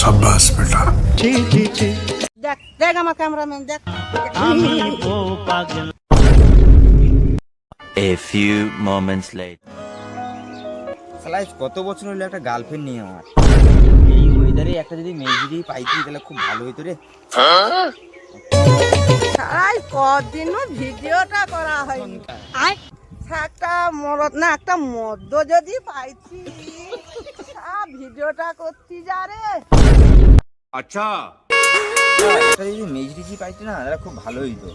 সাব্বাস বেটা। দেখ দেখ আমার ক্যামেরাম্যান দেখ। আমি ও পাগল কত বছর হলো একটা গার্লফ্রেন্ড নিয়ে আমার? এই ওয়েদারে একটা যদি মেয়ে যদি পাইতি তাহলে খুব ভালো হইতো রে। সালাই ভিডিওটা করা হয়নি। একটা মরদ না একটা মদ্য যদি পাইছি ভিডিওটা করছি যা রে। যদি মেয়ে যদি পাইতি না তাহলে খুব ভালো হইতো।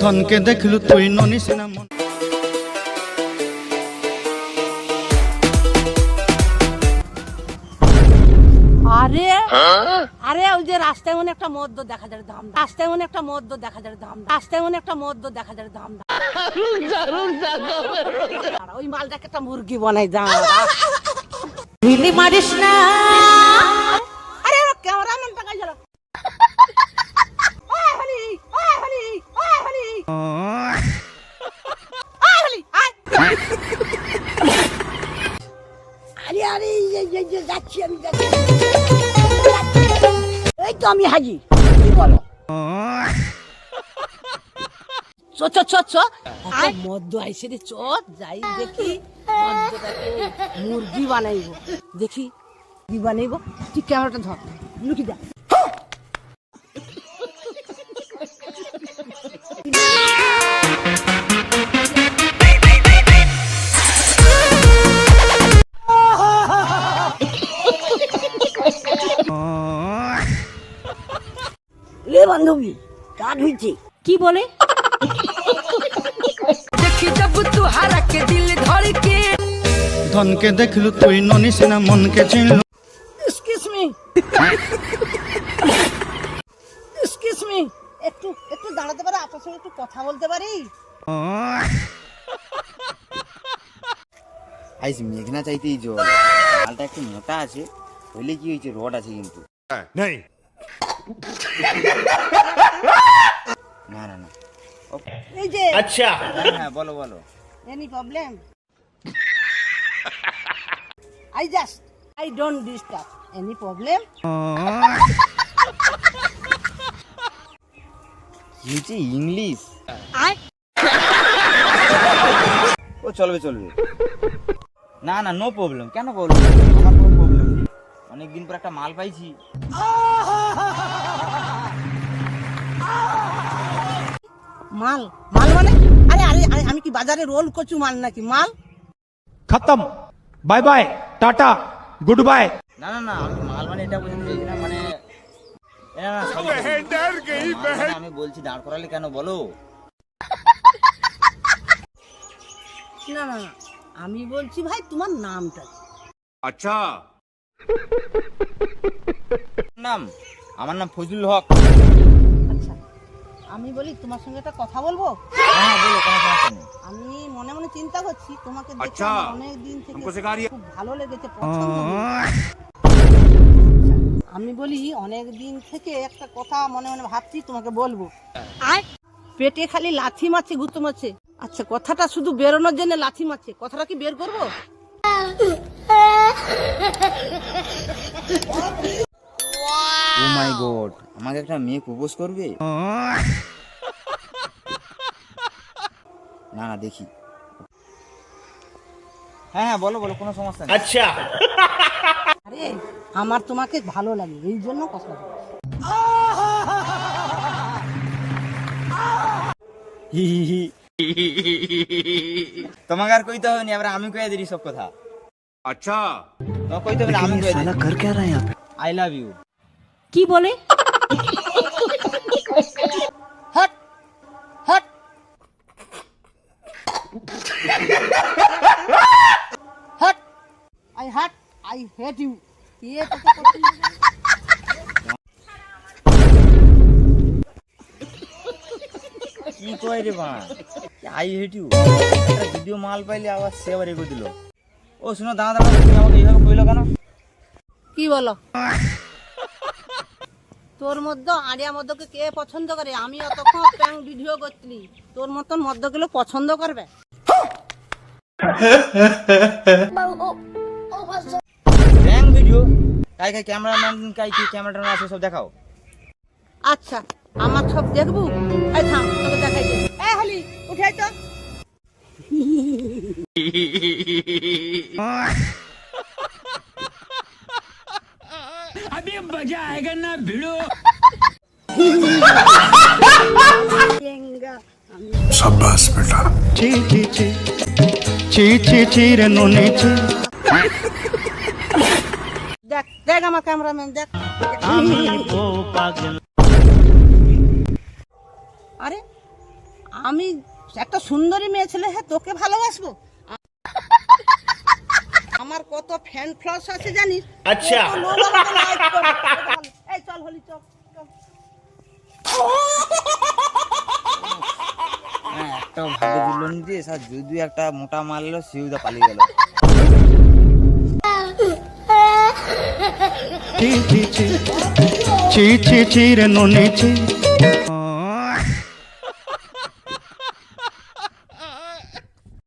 ধনকে দেখলু তুই ননি সিনা মন। আরে আরে ওই যে রাস্তায় মনে একটা মদ্য দেখা যায় দাম রাস্তায় মনে একটা মদ্য দেখা যায় দাম রাস্তায় মনে একটা মদ্য দেখা যায় দাম ওই মালটাকে একটা মুরগি বানাই দাম মিলি মারিস না। আরে আরে আরে যাচ্ছি আমি, যাচ্ছি। তো আমি হাজি। কি বলো? আইসে রে, চ, যাই দেখি। মুরগি বানাইব। দেখি কি বানাইব। ঠিক ক্যামেরাটা ধর। লুকি যা বান্ধবী কাঠ হইছে কি বলে? ধনকে দেখলু তুই ননি সিনা মনকে চিনলু। এক্সকিউজ মি এক্সকিউজ মি একটু একটু দাঁড়াতে পারে আপনার সঙ্গে একটু কথা বলতে পারি? আইস মেঘনা চাইতেই জল। মালটা একটু মোটা আছে হইলে কি হয়েছে রড আছে কিন্তু। না না না। এই যে হ্যাঁ হ্যাঁ বলো বলো। Any problem I just I don't disturb any problem কি ইংলিশ আই ও চলবে চলবে। না না নো প্রবলেম কেন আমার প্রবলেম অনেকদিন পর একটা মাল পাইছি। মাল মাল মানে? আরে আরে আমি কি বাজারে রোল কচু মাল নাকি? মাল? খতম। Bye bye tata good bye না না না আমি মাল মানে এটা বোঝাতে চাইছি না মানে এ না, না, সব মানে আমি বলছি দাঁড় করালে কেন বলো? না না না আমি বলছি ভাই তোমার নামটা কি? নাম? আমার নাম ফজলুল হক। আচ্ছা আমি বলি তোমার সঙ্গে একটা কথা বলব? হ্যাঁ বলো কোনো সমস্যা নেই। আমি মনে মনে চিন্তা করছি তোমাকে দেখে আমার অনেক দিন থেকে খুব ভালো লেগেছে পছন্দ হয়েছে। আমি বলি অনেক দিন থেকে একটা কথা মনে মনে ভাবছি তোমাকে বলব। আয় পেটে খালি লাথি মারছে গুতো মারছে। আচ্ছা কথাটা শুধু বেরোনোর জন্য লাথি মারছে। কথাটা কি বের করব? ও মাই গড আমাকে একটা মেয়ে প্রপোজ করবে? না না দেখি। হ্যাঁ হ্যাঁ বলো বলো কোনো সমস্যা নেই। আচ্ছা। আরে আমার তোমাকে ভালো লাগে এই জন্য কথা তোমাকে আর কইতে হবে না এবার আমি কইয়া দিই সব কথা। আচ্ছা। তোমাকে কইতে হবে আমি কইয়া দিই সালা কর কে রহা হ্যাঁ আই লাভ ইউ কি বলে? Hot hot. Hot. I hot I hate you. ये কি কয় রে মা? I hate you. ভিডিও মাল পাইলে আবার সে আবার এগো দিল। ও শুনো দাঁড়া দাঁড়া তুমি আমাকে এইভাবে কইলো কেন? কি বলো? তোর মধ্যে আরিয়া মধ্যকে কে পছন্দ করে? আমি অতক্ষণ প্যাং ভিডিও করছিলি তোর মতন মধ্যগুলো পছন্দ করবে। ব্যাং ভিডিও? কাই কাই ক্যামেরাম্যান কাই কি ক্যামেরা আছে সব দেখাও। আচ্ছা আমার সব দেখব? এই থাম তোকে দেখাই দে এ হলি উঠাই তো। शाबाश बेटा ছি ছি ছি ছি ছি ছি রে ননি ছি দেখ দেখ আমার ক্যামেরাম্যান দেখ আরে আমি একটা সুন্দরী মেয়ে ছেলে হ্যাঁ তোকে ভালোবাসবো আমার কত ফ্যান ফ্লস আছে জানিস? আচ্ছা। এই চল হলি চল। হ্যাঁ একটা ভালো দিল নিতে স্যার যদি একটা মোটা মারলো পালিয়ে গেল। রে ননি